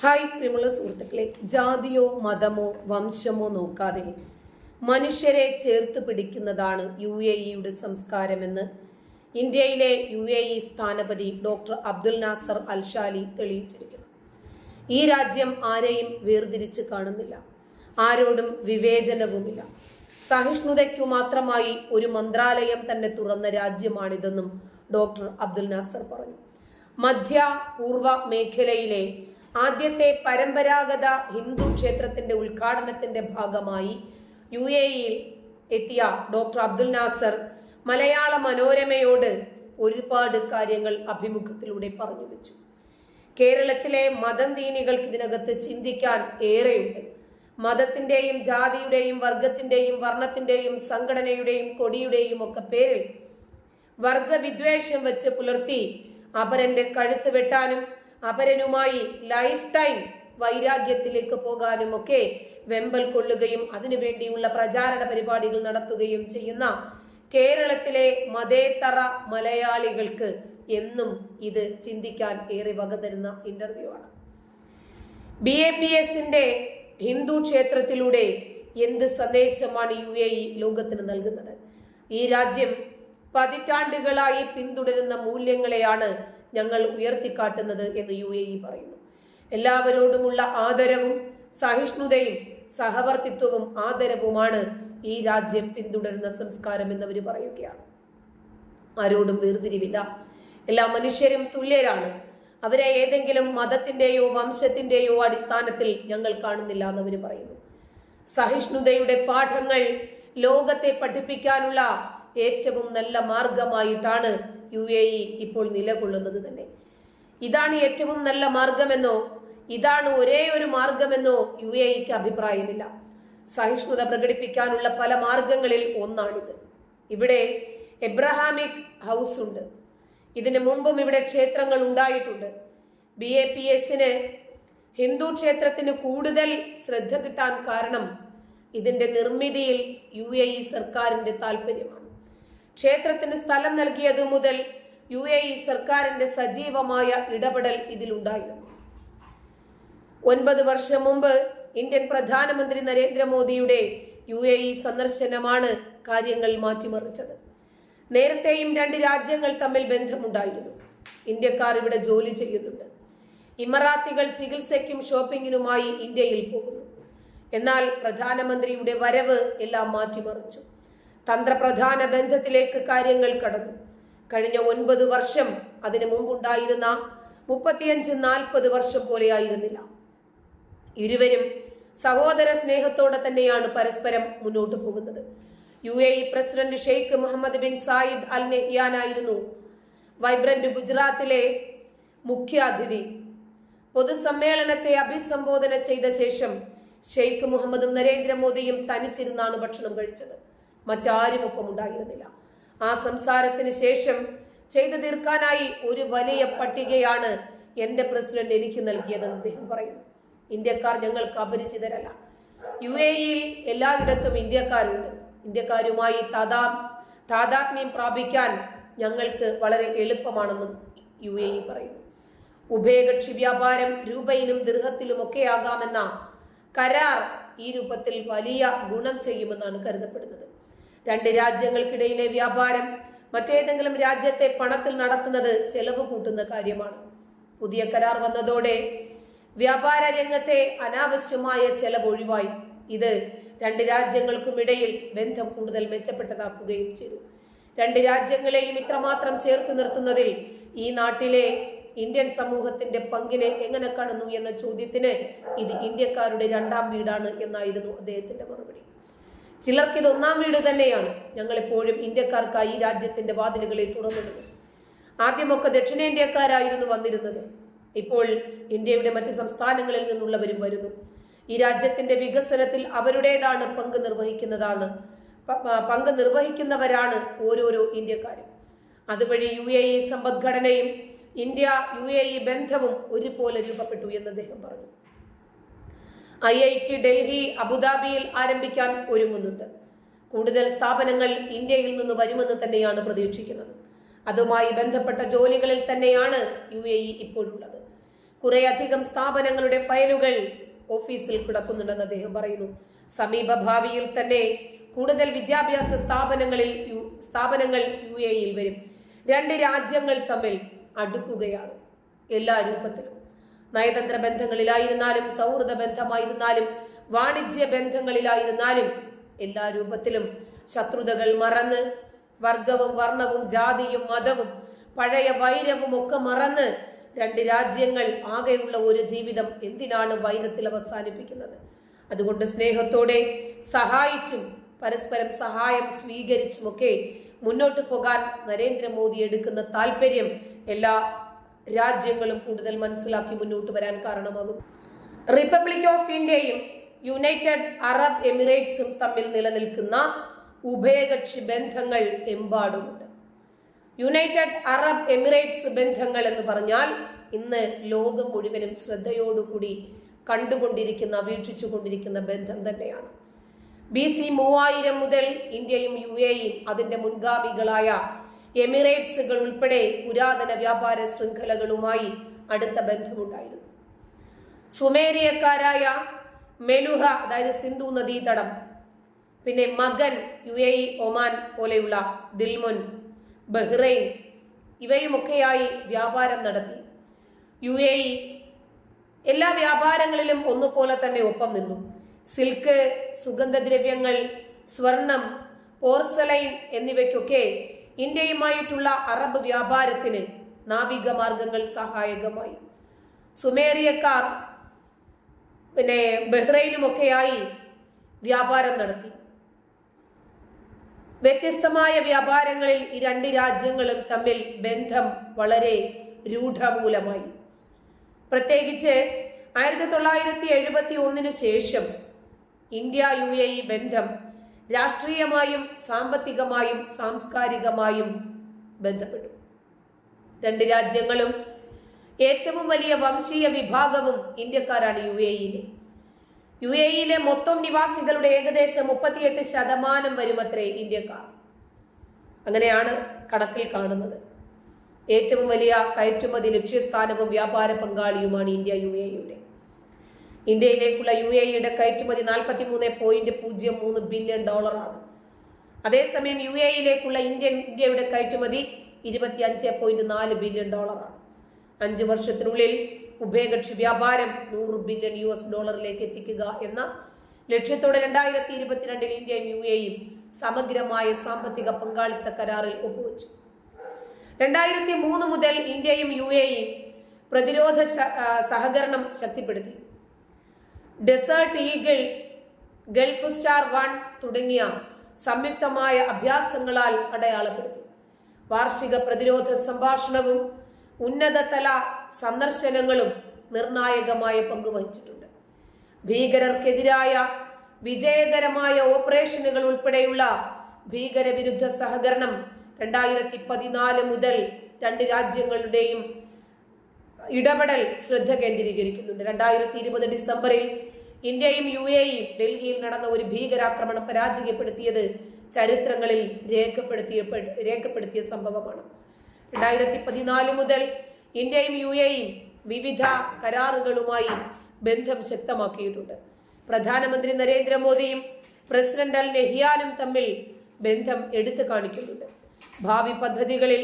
Hi പ്രിയമുള്ള സുഹൃത്തുക്കളെ ജാതിയോ മതമോ വംശമോ നോക്കാതെ മനുഷ്യരെ ചേർത്ത് പിടിക്കുന്നതാണ് യു എ ഇയുടെ സംസ്കാരമെന്ന് ഇന്ത്യയിലെ യു എ ഇ സ്ഥാനപതി ഡോക്ടർ അബ്ദുൽ നാസർ അൽഷാലി തെളിയിച്ചിരിക്കുന്നു. ഈ രാജ്യം ആരെയും വേർതിരിച്ച് കാണുന്നില്ല. ആരോടും വിവേചനവുമില്ല. സഹിഷ്ണുതയ്ക്കു മാത്രമായി ഒരു മന്ത്രാലയം തന്നെ തുറന്ന രാജ്യമാണിതെന്നും ഡോക്ടർ അബ്ദുൽ നാസർ പറഞ്ഞു. മധ്യ പൂർവ മേഖലയിലെ ആദ്യത്തെ പരമ്പരാഗത ഹിന്ദു ക്ഷേത്രത്തിന്റെ ഉദ്ഘാടനത്തിന്റെ ഭാഗമായി യു എ ഇയിൽ എത്തിയ ഡോക്ടർ അബ്ദുൽ നാസർ മലയാള മനോരമയോട് ഒരുപാട് കാര്യങ്ങൾ അഭിമുഖത്തിലൂടെ പറഞ്ഞു വെച്ചു. കേരളത്തിലെ മതം ദീനികൾക്ക് ഇതിനകത്ത് ചിന്തിക്കാൻ ഏറെയുണ്ട്. മതത്തിന്റെയും ജാതിയുടെയും വർഗത്തിന്റെയും വർണത്തിന്റെയും സംഘടനയുടെയും കൊടിയുടെയും ഒക്കെ പേരിൽ വർഗവിദ്വേഷം വെച്ച് പുലർത്തി അപരന്റെ കഴുത്ത് വെട്ടാനും അപരനുമായി ലൈഫ് ടൈം വൈരാഗ്യത്തിലേക്ക് പോകാനും ഒക്കെ വെമ്പൽ കൊള്ളുകയും അതിനുവേണ്ടിയുള്ള പ്രചാരണ പരിപാടികൾ നടത്തുകയും ചെയ്യുന്ന കേരളത്തിലെ മതേതറ മലയാളികൾക്ക് എന്നും ഇത് ചിന്തിക്കാൻ ഏറെ വക തരുന്ന ഇന്റർവ്യൂ ആണ്. ബി എ പി എസിന്റെ ഹിന്ദു ക്ഷേത്രത്തിലൂടെ എന്ത് സന്ദേശമാണ് യു എ ഇ ലോകത്തിന് നൽകുന്നത്? ഈ രാജ്യം പതിറ്റാണ്ടുകളായി പിന്തുടരുന്ന മൂല്യങ്ങളെയാണ് ഞങ്ങൾ ഉയർത്തിക്കാട്ടുന്നത് എന്ന് യു എ ഇ പറയുന്നു. എല്ലാവരോടുമുള്ള ആദരവും സഹിഷ്ണുതയും സഹവർത്തിത്വവും ആദരവുമാണ് ഈ രാജ്യം പിന്തുടരുന്ന സംസ്കാരം എന്നവർ പറയുകയാണ്. ആരോടും വേർതിരിവില്ല. എല്ലാ മനുഷ്യരും തുല്യരാണ്. അവരെ ഏതെങ്കിലും മതത്തിന്റെയോ വംശത്തിന്റെയോ അടിസ്ഥാനത്തിൽ ഞങ്ങൾ കാണുന്നില്ല എന്നവർ പറയുന്നു. സഹിഷ്ണുതയുടെ പാഠങ്ങൾ ലോകത്തെ പഠിപ്പിക്കാനുള്ള ഏറ്റവും നല്ല മാർഗമായിട്ടാണ് യു എ ഇ ഇപ്പോൾ നിലകൊള്ളുന്നത് തന്നെ. ഇതാണ് ഏറ്റവും നല്ല മാർഗമെന്നോ ഇതാണ് ഒരേ ഒരു മാർഗമെന്നോ യു എ ഇക്ക് അഭിപ്രായമില്ല. സഹിഷ്ണുത പ്രകടിപ്പിക്കാനുള്ള പല മാർഗങ്ങളിൽ ഒന്നാണിത്. ഇവിടെ എബ്രഹാമിക് ഹൗസ് ഉണ്ട്. ഇതിനു മുമ്പും ഇവിടെ ക്ഷേത്രങ്ങൾ ഉണ്ടായിട്ടുണ്ട്. ബി എ പി എസിന് ഹിന്ദു ക്ഷേത്രത്തിന് കൂടുതൽ ശ്രദ്ധ കിട്ടാൻ കാരണം ഇതിന്റെ നിർമ്മിതിയിൽ യു എ ഇ സർക്കാരിന്റെ താല്പര്യമാണ് ക്ഷേത്രത്തിന് സ്ഥലം നൽകിയത് മുതൽ യു എ ഇ സർക്കാരിന്റെ സജീവമായ ഇടപെടൽ ഇതിലുണ്ടായിരുന്നു. ഒൻപത് വർഷം മുമ്പ് ഇന്ത്യൻ പ്രധാനമന്ത്രി നരേന്ദ്രമോദിയുടെ യു എ ഇ സന്ദർശനമാണ് കാര്യങ്ങൾ മാറ്റിമറിച്ചത്. നേരത്തെയും രണ്ട് രാജ്യങ്ങൾ തമ്മിൽ ബന്ധമുണ്ടായിരുന്നു. ഇന്ത്യക്കാർ ഇവിടെ ജോലി ചെയ്യുന്നുണ്ട്. ഇമറാത്തികൾ ചികിത്സയ്ക്കും ഷോപ്പിങ്ങിനുമായി ഇന്ത്യയിൽ പോകുന്നു. എന്നാൽ പ്രധാനമന്ത്രിയുടെ വരവ് എല്ലാം മാറ്റിമറിച്ചു. തന്ത്രപ്രധാന ബന്ധത്തിലേക്ക് കാര്യങ്ങൾ കടന്നു. കഴിഞ്ഞ ഒൻപത് വർഷം അതിനു മുമ്പുണ്ടായിരുന്ന മുപ്പത്തിയഞ്ച് നാൽപ്പത് വർഷം പോലെയായിരുന്നില്ല ഇരുവരും സഹോദര സ്നേഹത്തോടെ തന്നെയാണ് പരസ്പരം മുന്നോട്ട് പോകുന്നത്. U A E president Sheikh Mohammed bin Zayed Al നെഹ്യാനായിരുന്നു vibrant ഗുജറാത്തിലെ മുഖ്യ അതിഥി. പൊതുസമ്മേളനത്തെ അഭിസംബോധന ചെയ്ത ശേഷം ഷെയ്ഖ് മുഹമ്മദും നരേന്ദ്രമോദിയും തനിച്ചിരുന്നാണ് ഭക്ഷണം കഴിച്ചത്. മറ്റാരും ഒപ്പം ഉണ്ടായിരുന്നില്ല. ആ സംസാരത്തിന് ശേഷം ചെയ്തു തീർക്കാനായി ഒരു വലിയ പട്ടികയാണ് എന്റെ പ്രസിഡന്റ് എനിക്ക് നൽകിയതെന്ന് അദ്ദേഹം പറയുന്നു. ഇന്ത്യക്കാർ ഞങ്ങൾക്ക് അപരിചിതരല്ല. യു എ ഇയിൽ എല്ലായിടത്തും ഇന്ത്യക്കാരുണ്ട്. ഇന്ത്യക്കാരുമായി താതാ താതാത്മ്യം പ്രാപിക്കാൻ ഞങ്ങൾക്ക് വളരെ എളുപ്പമാണെന്നും യു എ ഇ പറയുന്നു. ഉഭയകക്ഷി വ്യാപാരം രൂപയിലും ദീർഘത്തിലും ഒക്കെയാകാമെന്ന കരാർ ഈ രൂപത്തിൽ വലിയ ഗുണം ചെയ്യുമെന്നാണ് കരുതപ്പെടുന്നത്. രണ്ട് രാജ്യങ്ങൾക്കിടയിലെ വ്യാപാരം മറ്റേതെങ്കിലും രാജ്യത്തെ പണത്തിൽ നടത്തുന്നത് ചെലവ് കൂട്ടുന്ന കാര്യമാണ്. പുതിയ കരാർ വന്നതോടെ വ്യാപാര രംഗത്തെ അനാവശ്യമായ ചെലവ് ഒഴിവായി. ഇത് രണ്ട് രാജ്യങ്ങൾക്കും ഇടയിൽ ബന്ധം കൂടുതൽ മെച്ചപ്പെട്ടതാക്കുകയും ചെയ്തു. രണ്ട് രാജ്യങ്ങളെയും ഇത്രമാത്രം ചേർത്ത് നിർത്തുന്നതിൽ ഈ നാട്ടിലെ ഇന്ത്യൻ സമൂഹത്തിന്റെ പങ്കിനെ എങ്ങനെ കാണുന്നു എന്ന ചോദ്യത്തിന് ഇത് ഇന്ത്യക്കാരുടെ രണ്ടാം വീടാണ് എന്നായിരുന്നു അദ്ദേഹത്തിന്റെ മറുപടി. ചിലർക്ക് ഇത് ഒന്നാം വീട് തന്നെയാണ്. ഞങ്ങൾ എപ്പോഴും ഇന്ത്യക്കാർക്കായി ഈ രാജ്യത്തിന്റെ വാതിലുകളെ തുറന്നിടുന്നു. ആദ്യമൊക്കെ ദക്ഷിണേന്ത്യക്കാരായിരുന്നു വന്നിരുന്നത്. ഇപ്പോൾ ഇന്ത്യയുടെ മറ്റ് സംസ്ഥാനങ്ങളിൽ നിന്നുള്ളവരും വരുന്നു. ഈ രാജ്യത്തിന്റെ വികസനത്തിൽ അവരുടേതാണ് പങ്ക് നിർവഹിക്കുന്നതാണ്. പങ്ക് നിർവഹിക്കുന്നവരാണ് ഓരോരോ ഇന്ത്യക്കാരും. അതുവഴി യു എ ഇ സമ്പദ്ഘടനയും ഇന്ത്യ യു എ ഇ ബന്ധവും ഒരുപോലെ രൂപപ്പെട്ടു എന്ന് അദ്ദേഹം പറഞ്ഞു. ഐ ഐ ടി ഡൽഹി അബുദാബിയിൽ ആരംഭിക്കാൻ ഒരുങ്ങുന്നുണ്ട്. കൂടുതൽ സ്ഥാപനങ്ങൾ ഇന്ത്യയിൽ നിന്ന് വരുമെന്ന് തന്നെയാണ് പ്രതീക്ഷിക്കുന്നത്. അതുമായി ബന്ധപ്പെട്ട ജോലികളിൽ തന്നെയാണ് യു എ ഇ ഇപ്പോഴുള്ളത്. കുറേയധികം സ്ഥാപനങ്ങളുടെ ഫയലുകൾ ഓഫീസിൽ കിടക്കുന്നുണ്ടെന്ന് അദ്ദേഹം പറയുന്നു. സമീപ ഭാവിയിൽ തന്നെ കൂടുതൽ വിദ്യാഭ്യാസ സ്ഥാപനങ്ങളിൽ സ്ഥാപനങ്ങൾ യു എയിൽ വരും. രണ്ട് രാജ്യങ്ങൾ തമ്മിൽ അടുക്കുകയാണ്. എല്ലാ രൂപത്തിലും. നയതന്ത്ര ബന്ധങ്ങളിലായിരുന്നാലും സൗഹൃദ ബന്ധമായിരുന്നാലും വാണിജ്യ ബന്ധങ്ങളിലായിരുന്നാലും എല്ലാ രൂപത്തിലും ശത്രുതകൾ മറന്ന് വർഗവും വർണവും ജാതിയും മതവും പഴയ വൈരവും ഒക്കെ മറന്ന് രണ്ട് രാജ്യങ്ങൾ ആകെയുള്ള ഒരു ജീവിതം എന്തിനാണ് വൈരത്തിൽ അവസാനിപ്പിക്കുന്നത്? അതുകൊണ്ട് സ്നേഹത്തോടെ സഹായിച്ചും പരസ്പരം സഹായം സ്വീകരിച്ചുമൊക്കെ മുന്നോട്ട് പോകാൻ നരേന്ദ്രമോദി എടുക്കുന്ന താല്പര്യം എല്ലാ രാജ്യങ്ങളും കൂടുതൽ മനസ്സിലാക്കി മുന്നോട്ട് വരാൻ കാരണമാകും. റിപ്പബ്ലിക് ഓഫ് ഇന്ത്യയും യുണൈറ്റഡ് അറബ് എമിറേറ്റ്സും തമ്മിൽ നിലനിൽക്കുന്ന ഉഭയകക്ഷി ബന്ധങ്ങൾ എമ്പാടുമുണ്ട്. യുണൈറ്റഡ് അറബ് എമിറേറ്റ്സ് ബന്ധങ്ങൾ എന്ന് പറഞ്ഞാൽ ഇന്ന് ലോകം മുഴുവനും ശ്രദ്ധയോടുകൂടി കണ്ടുകൊണ്ടിരിക്കുന്ന വീക്ഷിച്ചുകൊണ്ടിരിക്കുന്ന ബന്ധം തന്നെയാണ്. ബി സി മൂവായിരം മുതൽ ഇന്ത്യയും യു എയും അതിന്റെ മുൻഗാമികളായ എമിറേറ്റ്സുകൾ ഉൾപ്പെടെ പുരാതന വ്യാപാര ശൃംഖലകളുമായി അടുത്ത ബന്ധമുണ്ടായിരുന്നു. സുമേരിയക്കാരായ മെലുഹ അതായത് സിന്ധു നദീതടം പിന്നെ മകൻ യു എ ഒമാൻ പോലെയുള്ള ദിൽമുൻ ബഹ്റൈൻ ഇവയുമൊക്കെയായി വ്യാപാരം നടത്തി. യു എ ഇ എല്ലാ വ്യാപാരങ്ങളിലും ഒന്നുപോലെ തന്നെ ഒപ്പം നിന്നു. സിൽക്ക് സുഗന്ധദ്രവ്യങ്ങൾ സ്വർണം പോർസലൈൻ എന്നിവയ്ക്കൊക്കെ ഇന്ത്യയുമായിട്ടുള്ള അറബ് വ്യാപാരത്തിന് നാവിക മാർഗങ്ങൾ സഹായകമായി. സുമേറിയക്കാർ പിന്നെ ബഹ്റൈനുമൊക്കെയായി വ്യാപാരം നടത്തി. വ്യത്യസ്തമായ വ്യാപാരങ്ങളിൽ ഈ രണ്ട് രാജ്യങ്ങളും തമ്മിൽ ബന്ധം വളരെ രൂഢമൂലമായി. പ്രത്യേകിച്ച് ആയിരത്തി തൊള്ളായിരത്തി എഴുപത്തി ഒന്നിന് ശേഷം ഇന്ത്യ യു എ ഇ ബന്ധം രാഷ്ട്രീയമായും സാമ്പത്തികമായും സാംസ്കാരികമായും ബന്ധപ്പെട്ടു. രണ്ട് രാജ്യങ്ങളും ഏറ്റവും വലിയ വംശീയ വിഭാഗവും ഇന്ത്യക്കാരാണ് യു എ ഇയിലെ. യു എ ഇയിലെ മൊത്തം നിവാസികളുടെ ഏകദേശം മുപ്പത്തിയെട്ട് ശതമാനം വരുമത്രേ ഇന്ത്യക്കാർ. അങ്ങനെയാണ് കണക്കിൽ കാണുന്നത്. ഏറ്റവും വലിയ കയറ്റുമതി ലക്ഷ്യസ്ഥാനവും വ്യാപാര പങ്കാളിയുമാണ് ഇന്ത്യ യു എ യുടെ ഇന്ത്യയിലേക്കുള്ള യു എ കയറ്റുമതി നാൽപ്പത്തി മൂന്ന് പോയിന്റ് പൂജ്യം മൂന്ന് ബില്യൺ ഡോളറാണ്. അതേസമയം യു എ ഇന്ത്യൻ ഇന്ത്യയുടെ കയറ്റുമതി ഇരുപത്തി അഞ്ച് പോയിന്റ് നാല് ബില്യൺ ഡോളറാണ്. അഞ്ചു വർഷത്തിനുള്ളിൽ ഉഭയകക്ഷി വ്യാപാരം നൂറ് ബില്യൺ യു എസ് ഡോളറിലേക്ക് എത്തിക്കുക എന്ന ലക്ഷ്യത്തോടെ രണ്ടായിരത്തി ഇരുപത്തിരണ്ടിൽ ഇന്ത്യയും യു എയും സമഗ്രമായ സാമ്പത്തിക പങ്കാളിത്ത കരാറിൽ ഒപ്പുവെച്ചു. രണ്ടായിരത്തി മൂന്ന് മുതൽ ഇന്ത്യയും യു എയും പ്രതിരോധ സഹകരണം ശക്തിപ്പെടുത്തി. Desert eagle gulf star one തുടങ്ങിയ സംയുക്തമായ അഭ്യാസങ്ങളാൽ അടയാളപ്പെടുത്തി. വാർഷിക പ്രതിരോധ സംഭാഷണവും ഉന്നതതല സന്ദർശനങ്ങളും നിർണായകമായ പങ്കുവഹിച്ചിട്ടുണ്ട് ഭീകരർക്കെതിരായ വിജയകരമായ ഓപ്പറേഷനുകൾ ഉൾപ്പെടെയുള്ള ഭീകരവിരുദ്ധ സഹകരണം രണ്ടായിരത്തി പതിനാല് മുതൽ രണ്ട് രാജ്യങ്ങളുടെയും ഇടപെടൽ ശ്രദ്ധ കേന്ദ്രീകരിക്കുന്നുണ്ട്. രണ്ടായിരത്തി ഇരുപത് ഡിസംബറിൽ ഇന്ത്യയും യു എയും ഡൽഹിയിൽ നടന്ന ഒരു ഭീകരാക്രമണം പരാജയപ്പെടുത്തിയത് ചരിത്രങ്ങളിൽ രേഖപ്പെടുത്തിയ രേഖപ്പെടുത്തിയ സംഭവമാണ്. രണ്ടായിരത്തി പതിനാല് മുതൽ ഇന്ത്യയും യു എയും വിവിധ കരാറുകളുമായി ബന്ധം ശക്തമാക്കിയിട്ടുണ്ട്. പ്രധാനമന്ത്രി നരേന്ദ്രമോദിയും പ്രസിഡന്റ് അൽ നെഹിയാനും തമ്മിൽ ബന്ധം എടുത്തു കാണിക്കുന്നുണ്ട്. ഭാവി പദ്ധതികളിൽ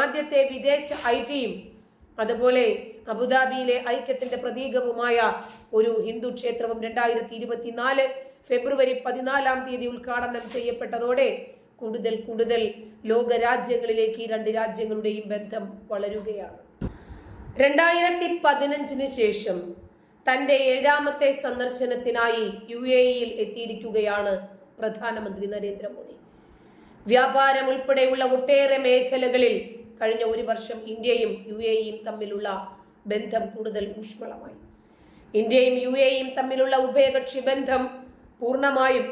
ആദ്യത്തെ വിദേശ ഐ ടിയും അതുപോലെ അബുദാബിയിലെ ഐക്യത്തിന്റെ പ്രതീകവുമായ ഒരു ഹിന്ദു ക്ഷേത്രവും രണ്ടായിരത്തി ഇരുപത്തിനാല് ഫെബ്രുവരി പതിനാലാം തീയതി ഉദ്ഘാടനം ചെയ്യപ്പെട്ടതോടെ കൂടുതൽ കൂടുതൽ ലോക രാജ്യങ്ങളിലേക്ക് ഈ രണ്ട് രാജ്യങ്ങളുടെയും ബന്ധം വളരുകയാണ്. രണ്ടായിരത്തി പതിനഞ്ചിന് ശേഷം തന്റെ ഏഴാമത്തെ സന്ദർശനത്തിനായി യു എ ഇയിൽ എത്തിയിരിക്കുകയാണ് പ്രധാനമന്ത്രി നരേന്ദ്രമോദി. വ്യാപാരം ഉൾപ്പെടെയുള്ള ഒട്ടേറെ മേഖലകളിൽ കഴിഞ്ഞ ഒരു വർഷം ഇന്ത്യയും യു എയും തമ്മിലുള്ള ബന്ധം കൂടുതൽ ഊഷ്മളമായി. ഇന്ത്യയും യു എയും തമ്മിലുള്ള ഉഭയകക്ഷി ബന്ധം പൂർണമായും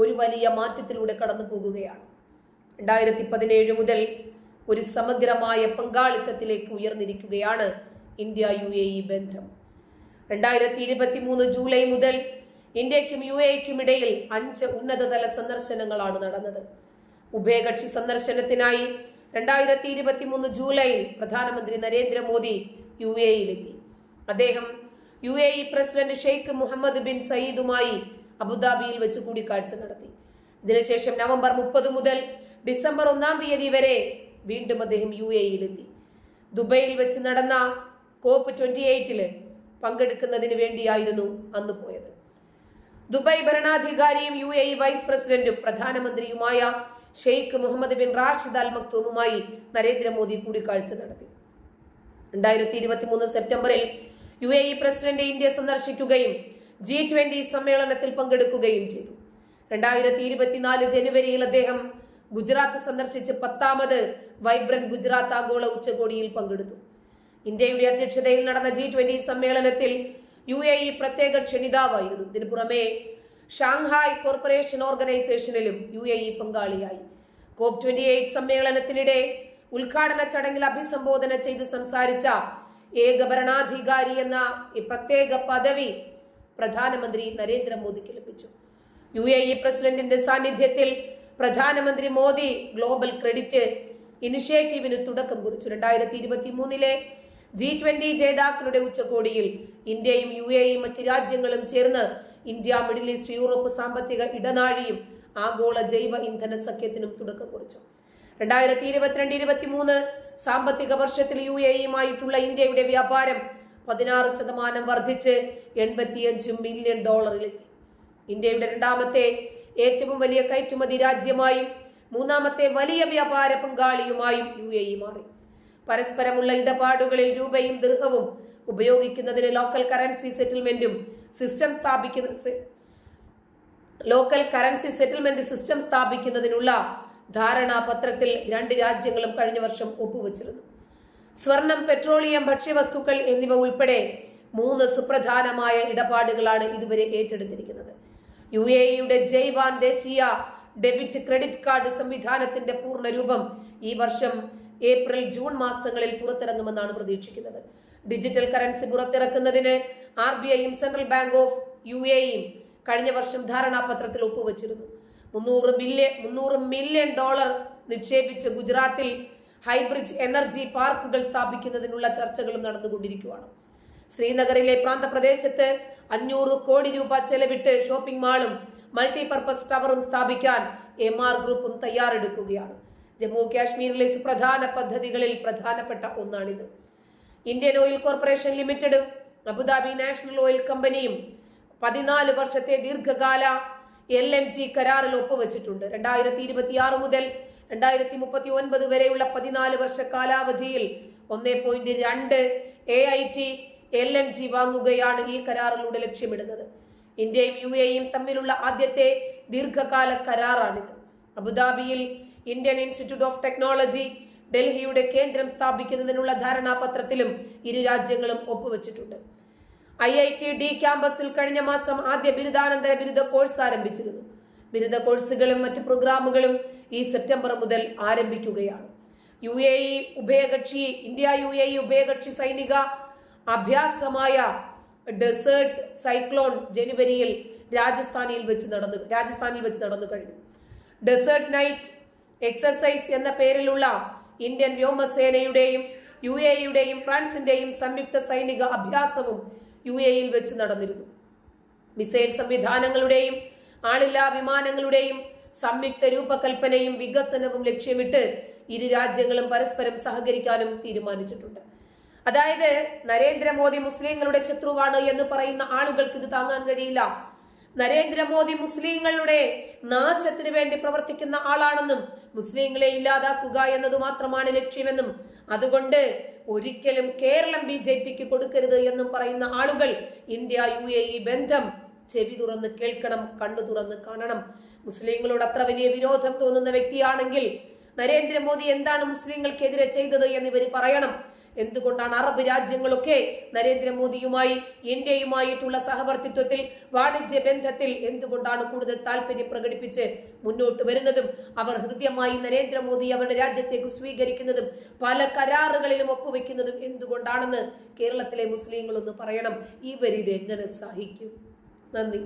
ഒരു വലിയ മാറ്റത്തിലൂടെ കടന്നു പോകുകയാണ്. രണ്ടായിരത്തി പതിനേഴ് മുതൽ ഒരു സമഗ്രമായ പങ്കാളിത്തത്തിലേക്ക് ഉയർന്നിരിക്കുകയാണ് ഇന്ത്യ യു എ ഇ ബന്ധം. രണ്ടായിരത്തി ഇരുപത്തി മൂന്ന് ജൂലൈ മുതൽ ഇന്ത്യക്കും യു എക്കും ഇടയിൽ അഞ്ച് ഉന്നതതല സന്ദർശനങ്ങളാണ് നടന്നത്. ഉഭയകക്ഷി സന്ദർശനത്തിനായി രണ്ടായിരത്തി ഇരുപത്തി മൂന്ന് ജൂലൈയിൽ പ്രധാനമന്ത്രി നരേന്ദ്രമോദി യു എയിലെത്തി അദ്ദേഹം U A E president Sheikh Mohammed bin സയ്യിദുമായി അബുദാബിയിൽ വെച്ച് കൂടിക്കാഴ്ച നടത്തി. ഇതിനുശേഷം നവംബർ മുപ്പത് മുതൽ ഡിസംബർ ഒന്നാം തീയതി വരെ വീണ്ടും അദ്ദേഹം യു എ യിലെത്തി ദുബൈയിൽ വെച്ച് നടന്ന കോപ്പ് ട്വന്റി എയ്റ്റിൽ പങ്കെടുക്കുന്നതിന് വേണ്ടിയായിരുന്നു അന്ന് പോയത്. ദുബായ് ഭരണാധികാരിയും യു എ വൈസ് പ്രസിഡന്റും പ്രധാനമന്ത്രിയുമായ Sheikh Mohammed bin Rashid Al മക്തൂമുമായി Narendra Modi കൂടിക്കാഴ്ച നടത്തി. രണ്ടായിരത്തി ഇരുപത്തി മൂന്ന് സെപ്റ്റംബറിൽ U A E president India സന്ദർശിക്കുകയും ജി ട്വന്റി സമ്മേളനത്തിൽ പങ്കെടുക്കുകയും ചെയ്തു. രണ്ടായിരത്തി ഇരുപത്തിനാല് ജനുവരിയിൽ അദ്ദേഹം ഗുജറാത്ത് സന്ദർശിച്ച് പത്താമത് വൈബ്രന്റ് ഗുജറാത്ത് ആഗോള ഉച്ചകോടിയിൽ പങ്കെടുത്തു. ഇന്ത്യയുടെ അധ്യക്ഷതയിൽ നടന്ന ജി ട്വന്റി സമ്മേളനത്തിൽ യു എ ഇ പ്രത്യേക ക്ഷണിതാവായിരുന്നു. ഇതിനു പുറമെ ഷാങ്ഹായ് കോർപ്പറേഷൻ ഓർഗനൈസേഷനിലും യു എ ഇ പങ്കാളിയായി. കോപ് ട്വന്റി എയ്റ്റ് സമ്മേളനത്തിനിടെ ഉദ്ഘാടന ചടങ്ങിൽ അഭിസംബോധന ചെയ്ത് സംസാരിച്ച ഏക ഭരണാധികാരി എന്ന ഈ പ്രത്യേക പദവി പ്രധാനമന്ത്രി നരേന്ദ്രമോദിക്ക് ലഭിച്ചു. യു എ ഇ പ്രസിഡന്റിന്റെ സാന്നിധ്യത്തിൽ പ്രധാനമന്ത്രി മോദി ഗ്ലോബൽ ക്രെഡിറ്റ് ഇനിഷ്യേറ്റീവിന് തുടക്കം കുറിച്ചു. രണ്ടായിരത്തി ഇരുപത്തി മൂന്നിലെ ജി ട്വന്റി ജേതാക്കളുടെ ഉച്ചകോടിയിൽ ഇന്ത്യയും യു എയും മറ്റ് രാജ്യങ്ങളും ചേർന്ന് ഇന്ത്യ മിഡിൽ ഈസ്റ്റ് യൂറോപ്പ് സാമ്പത്തിക ഇടനാഴിയും ആഗോള ജൈവ ഇന്ധന സഖ്യത്തിനും തുടക്കം കുറിച്ചു. രണ്ടായിരത്തി ഇരുപത്തിരണ്ട് ഇരുപത്തി മൂന്ന് സാമ്പത്തിക വർഷത്തിൽ യു എ ഇയുമായിട്ടുള്ള ഇന്ത്യയുടെ വ്യാപാരം പതിനാറ് ശതമാനം വർദ്ധിച്ച് എൺപത്തിയഞ്ച് മില്യൺ ഡോളറിലെത്തി. ഇന്ത്യയുടെ രണ്ടാമത്തെ ഏറ്റവും വലിയ കയറ്റുമതി രാജ്യമായും മൂന്നാമത്തെ വലിയ വ്യാപാര പങ്കാളിയുമായും യു എ ഇ മാറി. പരസ്പരമുള്ള ഇടപാടുകളിൽ രൂപയും ദീർഘവും ഉപയോഗിക്കുന്നതിന് ലോക്കൽ കറൻസി സെറ്റിൽമെന്റും സിസ്റ്റം സ്ഥാപിക്കുന്ന ലോക്കൽ കറൻസി സെറ്റിൽമെന്റ് സിസ്റ്റം സ്ഥാപിക്കുന്നതിനുള്ള ധാരണാപത്രത്തിൽ രണ്ട് രാജ്യങ്ങളും കഴിഞ്ഞ വർഷം ഒപ്പുവച്ചിരുന്നു. സ്വർണം പെട്രോളിയം ഭക്ഷ്യവസ്തുക്കൾ എന്നിവ ഉൾപ്പെടെ മൂന്ന് സുപ്രധാനമായ ഇടപാടുകളാണ് ഇതുവരെ ഏറ്റെടുത്തിരിക്കുന്നത്. യു എ ഇയുടെ ജൈവാൻ ദേശീയ ഡെബിറ്റ് ക്രെഡിറ്റ് കാർഡ് സംവിധാനത്തിന്റെ പൂർണ രൂപം ഈ വർഷം ഏപ്രിൽ ജൂൺ മാസങ്ങളിൽ പുറത്തിറങ്ങുമെന്നാണ് പ്രതീക്ഷിക്കുന്നത്. ഡിജിറ്റൽ കറൻസി പുറത്തിറക്കുന്നതിന് ആർ ബി ഐയും സെൻട്രൽ ബാങ്ക് ഓഫ് യു എയും കഴിഞ്ഞ വർഷം ധാരണാപത്രത്തിൽ ഒപ്പുവച്ചിരുന്നു. മുന്നൂറ് ബില്യൺ മുന്നൂറ് മില്യൺ ഡോളർ നിക്ഷേപിച്ച് ഗുജറാത്തിൽ ഹൈബ്രിഡ് എനർജി പാർക്കുകൾ സ്ഥാപിക്കുന്നതിനുള്ള ചർച്ചകളും നടന്നുകൊണ്ടിരിക്കുകയാണ് ശ്രീനഗറിലെ പ്രാന്തപ്രദേശത്ത് അഞ്ഞൂറ് കോടി രൂപ ചെലവിട്ട് ഷോപ്പിംഗ് മാളും മൾട്ടിപർപ്പസ് ടവറും സ്ഥാപിക്കാൻ എം ആർ ഗ്രൂപ്പും തയ്യാറെടുക്കുകയാണ്. ജമ്മു കാശ്മീരിലെ സുപ്രധാന പദ്ധതികളിൽ പ്രധാനപ്പെട്ട ഒന്നാണിത്. ഇന്ത്യൻ ഓയിൽ കോർപ്പറേഷൻ ലിമിറ്റഡും അബുദാബി നാഷണൽ ഓയിൽ കമ്പനിയും പതിനാല് വർഷത്തെ ദീർഘകാല എൽ എൻ ജി കരാറിൽ ഒപ്പുവെച്ചിട്ടുണ്ട്. രണ്ടായിരത്തി ഇരുപത്തി ആറ് മുതൽ രണ്ടായിരത്തി മുപ്പത്തി ഒൻപത് വരെയുള്ള പതിനാല് വർഷ കാലാവധിയിൽ ഒന്നേ പോയിന്റ് രണ്ട് A I T L N G വാങ്ങുകയാണ് ഈ കരാറിലൂടെ ലക്ഷ്യമിടുന്നത്. ഇന്ത്യയും യു എയും തമ്മിലുള്ള ആദ്യത്തെ ദീർഘകാല കരാറാണിത്. അബുദാബിയിൽ ഇന്ത്യൻ ഇൻസ്റ്റിറ്റ്യൂട്ട് ഓഫ് ടെക്നോളജി ഡൽഹിയുടെ കേന്ദ്രം സ്ഥാപിക്കുന്നതിനുള്ള ധാരണാപത്രത്തിലും ഇരു രാജ്യങ്ങളും ഒപ്പുവെച്ചിട്ടുണ്ട്. ഐ ഐ ടി ഡി ക്യാമ്പസിൽ കഴിഞ്ഞ മാസം ആദ്യ ബിരുദാനന്തര ബിരുദ കോഴ്സ് ആരംഭിച്ചിരുന്നു. ബിരുദ കോഴ്സുകളും മറ്റ് പ്രോഗ്രാമുകളും ഈ സെപ്റ്റംബർ മുതൽ ആരംഭിക്കുകയാണ്. യു എ ഇ ഉഭയകക്ഷി ഇന്ത്യ യു എ ഇ ഉഭയകക്ഷി സൈനിക അഭ്യാസമായ ഡെസേർട്ട് സൈക്ലോൺ ജനുവരിയിൽ രാജസ്ഥാനിൽ വെച്ച് നടന്നു രാജസ്ഥാനിൽ വെച്ച് നടന്നു കഴിഞ്ഞു. ഡെസേർട്ട് നൈറ്റ് എക്സസൈസ് എന്ന പേരിലുള്ള ഇന്ത്യൻ വ്യോമസേനയുടെയും യു എ യുടെയും ഫ്രാൻസിന്റെയും സംയുക്ത സൈനിക അഭ്യാസവും യു എയിൽ വെച്ച് നടന്നിരുന്നു. മിസൈൽ സംവിധാനങ്ങളുടെയും ആളില്ലാ വിമാനങ്ങളുടെയും സംയുക്ത രൂപകൽപ്പനയും വികസനവും ലക്ഷ്യമിട്ട് ഇരു രാജ്യങ്ങളും പരസ്പരം സഹകരിക്കാനും തീരുമാനിച്ചിട്ടുണ്ട്. അതായത് നരേന്ദ്രമോദി മുസ്ലിങ്ങളുടെ ശത്രുവാണ് എന്ന് പറയുന്ന ആളുകൾക്ക് ഇത് താങ്ങാൻ കഴിയില്ല. നരേന്ദ്രമോദി മുസ്ലിങ്ങളുടെ നാശത്തിന് വേണ്ടി പ്രവർത്തിക്കുന്ന ആളാണെന്നും മുസ്ലിങ്ങളെ ഇല്ലാതാക്കുക എന്നത് മാത്രമാണ് ലക്ഷ്യമെന്നും. അതുകൊണ്ട് ഒരിക്കലും കേരളം ബി ജെ പിക്ക് കൊടുക്കരുത് എന്നും പറയുന്ന ആളുകൾ ഇന്ത്യ യു എ ഇ ബന്ധം ചെവി തുറന്ന് കേൾക്കണം കണ്ണു തുറന്ന് കാണണം. മുസ്ലിങ്ങളോട് അത്ര വലിയ വിരോധം തോന്നുന്ന വ്യക്തിയാണെങ്കിൽ നരേന്ദ്രമോദി എന്താണ് മുസ്ലിങ്ങൾക്കെതിരെ ചെയ്തത് എന്നിവർ പറയണം. എന്തുകൊണ്ടാണ് അറബ് രാജ്യങ്ങളൊക്കെ നരേന്ദ്രമോദിയുമായി ഇന്ത്യയുമായിട്ടുള്ള സഹവർത്തിത്വത്തിൽ വാണിജ്യ ബന്ധത്തിൽ എന്തുകൊണ്ടാണ് കൂടുതൽ താല്പര്യം പ്രകടിപ്പിച്ച് മുന്നോട്ട് വരുന്നതും അവർ ഹൃദ്യമായി നരേന്ദ്രമോദി അവരുടെ രാജ്യത്തേക്ക് സ്വീകരിക്കുന്നതും പല കരാറുകളിലും ഒപ്പുവെക്കുന്നതും എന്തുകൊണ്ടാണെന്ന് കേരളത്തിലെ മുസ്ലിങ്ങളൊന്ന് പറയണം. ഇവരിത് എങ്ങനെ സഹിക്കും? നന്ദി.